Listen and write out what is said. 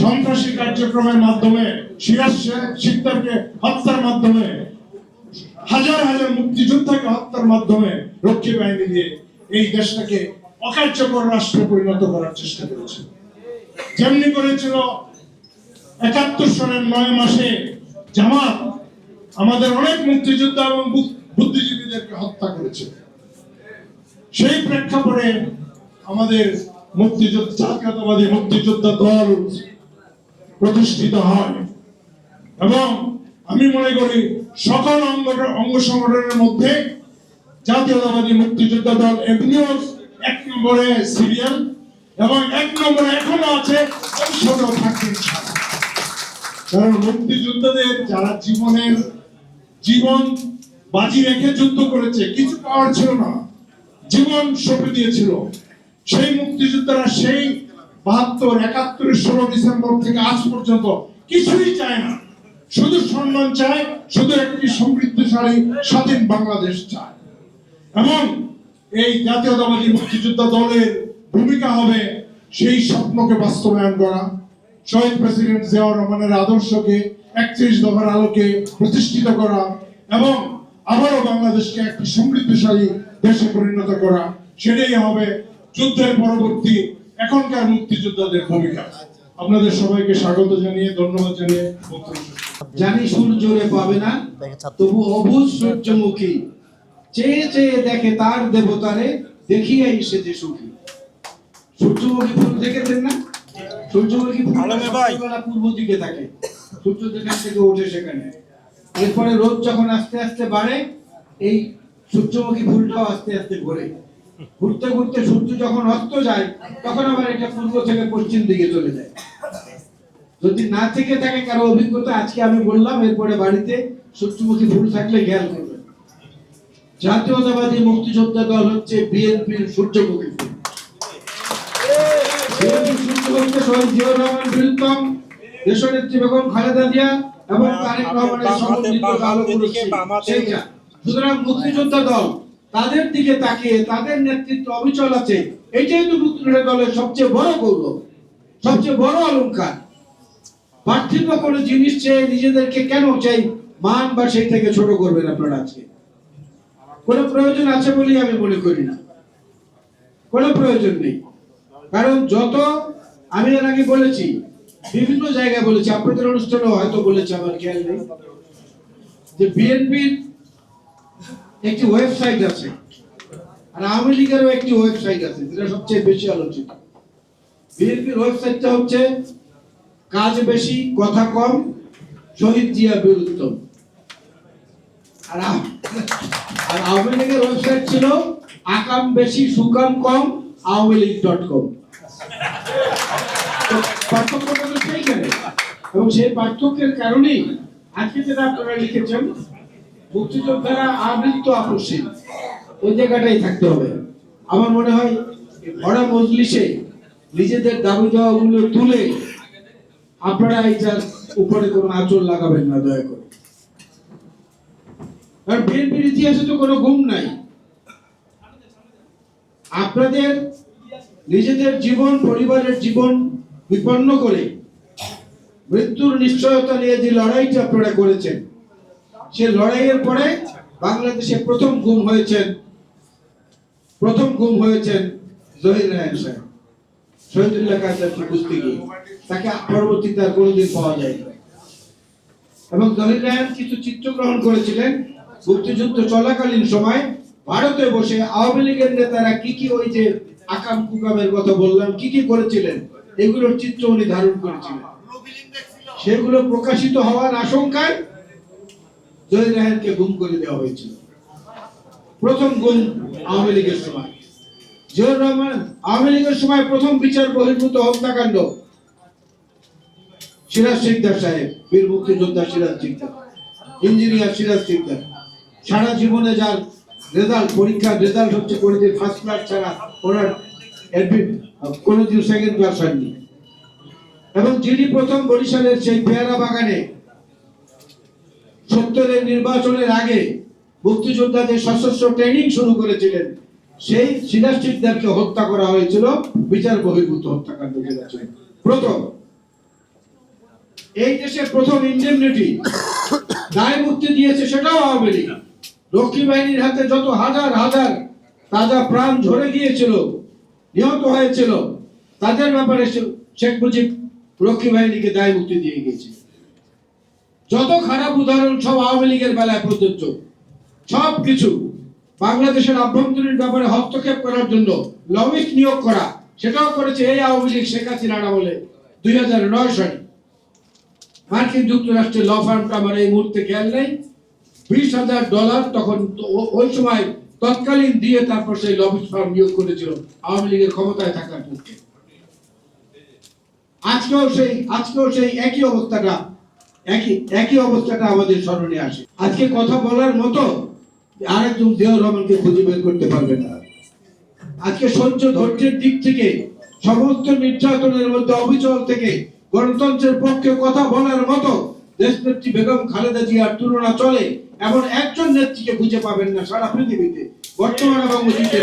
সন্ত্রাসী কার্যক্রমের মাধ্যমে সিরাজ শিকদারকে হত্যার মাধ্যমে, হাজার হাজার মুক্তিযোদ্ধাকে হত্যার মাধ্যমে রক্ষী বাহিনী দিয়ে এই দেশটাকে অকার্যকর রাষ্ট্রে পরিণত করার চেষ্টা করেছে। যেমনি করেছিল একাত্তর সনের নয় মাসে জামাত, আমাদের অনেক মুক্তিযোদ্ধা এবং বুদ্ধিজীবীদেরকে হত্যা করেছে। সেই প্রেক্ষাপটে আমাদের মুক্তিযোদ্ধা, জাতীয়তাবাদী মুক্তিযোদ্ধা দল প্রতিষ্ঠিত হয়। এবং আমি মনে করি সকল অঙ্গ সংগঠনের মধ্যে জাতীয়তাবাদী মুক্তিযোদ্ধা দল এমনিও এক নম্বরে সিরিয়াল এবং এক নম্বরে এখনও আছে মুক্তিযোদ্ধাদের যারা জীবনের জীবন বাজি রেখে যুদ্ধ করেছে, কিছু পাওয়ার ছিল না। জীবন সঁপে দিয়েছিল। সেই মুক্তিযোদ্ধারা সেই বাহাত্তর একাত্তরের ষোলো ডিসেম্বর থেকে আজ পর্যন্ত কিছুই চায় না। শুধু সম্মান চায়, শুধু একটি সমৃদ্ধশালী, স্বাধীন বাংলাদেশ চায়। এবং এই জাতীয়তাবাদী মুক্তিযোদ্ধা দলের ভূমিকা হবে সেই স্বপ্নকে বাস্তবায়ন করা। শহীদ প্রেসিডেন্ট জিয়াউর রহমানের আদর্শকে একত্রিশ দফার আলোকে প্রতিষ্ঠিত করা এবং আবারও বাংলাদেশকে একটি সমৃদ্ধশালী দেশে পরিণত করা। সেটাই হবে যুদ্ধের পরবর্তী এখনকার মুক্তিযোদ্ধাদের ভূমিকা। আপনাদের সবাইকে স্বাগত জানিয়ে ধন্যবাদ জানিয়ে। জানি সুর জোরে পাবে না তবু অবুজ সূর্যমুখী। চেয়ে চেয়ে দেখে তার দেবতারে দেখিয়ে এসেছে সুখী। সূর্যমুখী ফুল দেখেছেন না? সূর্যমুখী ফুল পূর্ব দিকে থাকে। সূর্য যেখান থেকে ওঠে সেখানে। এরপরে রোদ যখন আস্তে আস্তে বাড়ে এই সূর্যমুখী ফুলটাও আস্তে আস্তে ঘোরে। ঘুরতে ঘুরতে সূর্য যখন অস্ত যায় তখন আবার এটা পূর্ব থেকে পশ্চিম দিকে চলে যায় যদি না থেকে থাকে কারও অভিজ্ঞতা আজকে আমি বললাম এরপরে বাড়িতে সূর্যমুখী ফুল থাকলে খেয়াল করবেন জাতীয়তাবাদী মুক্তিযোদ্ধা দল হচ্ছে বিএনপির সূর্যমুখী ফুল সূর্যমুখী শহীদ জিয়াউর রহমান বীরুত্তম দেশনেত্রী বেগম খালেদা জিয়া এবং তারেক রহমানের সমন্বিত বাম আলো হাতের দিকে, কুরসি। বাম হাতের- সেইটা। সুতরাং মুক্তিযোদ্ধা দল তাদের দিকে তাকিয়ে তাদের নেতৃত্ব অবিচল আছে। এটাই তো মুক্তিযোদ্ধা দলের সবচেয়ে বড় গৌরব, সবচেয়ে বড় অলংকার। পার্থিব কোনো জিনিস চেয়ে নিজেদেরকে কেন চাই? মান বা সেই থেকে ছোট করবেন আপনারা আজকে। কোনো প্রয়োজন আছে বলেই আমি মনে করি না। কোনো প্রয়োজন নেই। কারণ যত আমি এর আগে বলেছি, বিভিন্ন জায়গায় বলেছি, আপনাদের অনুষ্ঠানে হয়তো বলেছি, আমার খেয়াল নেই, যে বিএনপির একটি ওয়েবসাইট আছে। আর আওয়ামী লীগেরও একটি ওয়েবসাইট আছে, যেটা সবচেয়ে বেশি আলোচিত। বিএনপির ওয়েবসাইটটা হচ্ছে কাজ বেশি, কথা কম, শহীদ জিয়া বীরুত্তম। আর আর আওয়ামী লীগের ওয়েবসাইট ছিল আকাম বেশি, সুকাম কম, আওয়ামী লীগ ডট কম। পার্থক্যটা তো সেইখানে। এবং সেই পার্থক্যের কারণেই আজকে যেটা আপনারা লিখেছেন মুক্তিযোদ্ধারা আবৃত্ত আপসীন ওই জায়গাটাই থাকতে হবে। আমার মনে হয় এই ভরা মজলিসে নিজেদের দাবি দেওয়াগুলো তুলে আপনারা এইটার উপরে কোনো আঁচল লাগাবেন না, দয়া করে। কারণ বিএনপির ইতিহাসে তো কোনো গুম নাই। আপনাদের নিজেদের জীবন, পরিবারের জীবন বিপন্ন করে মৃত্যুর নিশ্চয়তা নিয়ে যে লড়াইটা আপনারা করেছেন সে লড়াইয়ের পরে বাংলাদেশে প্রথম গুম হয়েছেন, প্রথম গুম হয়েছেন জহির রায়ন সাহেব। শহীদুল্লাহ কাদের খুঁজতে গিয়ে। তাকে পরবর্তীতে আর কোনোদিন পাওয়া যায় এবং জহির রায়ন কিছু চিত্রগ্রহণ করেছিলেন মুক্তিযুদ্ধ চলাকালীন সময়। ভারতে বসে আওয়ামী লীগের নেতারা কি কি ওই যে আকাম কুকামের কথা বললাম, কি কি করেছিলেন, এগুলোর চিত্র উনি ধারণ করেছিলেন। সেগুলো প্রকাশিত হওয়ার আশঙ্কায় জহির রায়নকে গুম করে দেওয়া হয়েছিল। প্রথম গুম আওয়ামী লীগের সময়। জিয়াউর রহমান আওয়ামী লীগের সময় প্রথম বিচার বহির্ভূত হত্যাকাণ্ড। সিরাজ সিকদার সাহেব, বীর মুক্তিযোদ্ধা সিরাজ সিকদার ইঞ্জিনিয়ার সিরাজ সিকদার সারা জীবনে যার রেজাল্ট পরীক্ষার রেজাল্ট হচ্ছে কোনোদিন ফার্স্ট ক্লাস ছাড়া ওনার কোনোদিন সেকেন্ড ক্লাস হয়নি। এবং যিনি প্রথম বরিশালের সেই পেয়ারা বাগানে সত্তরের নির্বাচনের আগে মুক্তিযোদ্ধাদের সশস্ত্র ট্রেনিং শুরু করেছিলেন। সেই সিরাজ হত্যা করা হয়েছিল, বিচার বহির্ভূত হত্যাকাণ্ড। প্রথম, এই দেশের প্রথম ইন্ডেমনিটি দায় মুক্তি দিয়েছে সেটাও আওয়ামী লীগ। রক্ষী বাহিনীর হাতে যত হাজার হাজার তাজা প্রাণ ঝরে গিয়েছিল, নিহত হয়েছিল, তাদের ব্যাপারে শেখ মুজিব রক্ষী বাহিনীকে দায় মুক্তি দিয়ে গিয়েছে। যত খারাপ উদাহরণ সব আওয়ামী লীগের বেলায় প্রযোজ্য। সব কিছু বাংলাদেশের আভ্যন্তরীণ ব্যাপারে হস্তক্ষেপ করার জন্য লবিস্ট নিয়োগ করা, সেটাও করেছে এই আওয়ামী লীগ শেখ হাসিনা বলে দুই হাজার নয় সালে। মার্কিন যুক্তরাষ্ট্রের ল ফার্মটা আমার এই মুহূর্তে খেয়াল নেই। বিশ হাজার ডলার তখন ওই সময় তৎকালীন দিয়ে তারপর সেই লবিস্ট ফার্ম নিয়োগ করেছিল আওয়ামী লীগের ক্ষমতায় থাকার পক্ষে। আজকেও সেই আজকেও সেই একই অবস্থাটা একই একই অবস্থাটা আমাদের স্মরণে আসে। আজকে কথা বলার মতো আরেকজন জিয়াউর রহমানকে খুঁজে বের করতে পারবে না। আজকে সহ্য ধৈর্যের দিক থেকে, সমস্ত নির্যাতনের মধ্যে অবিচল থেকে গণতন্ত্রের পক্ষে কথা বলার মতো দেশনেত্রী বেগম খালেদা জিয়ার তুলনা চলে, এমন একজন নেত্রীকে খুঁজে পাবেন না সারা পৃথিবীতে, বর্তমান এবং অতীতে।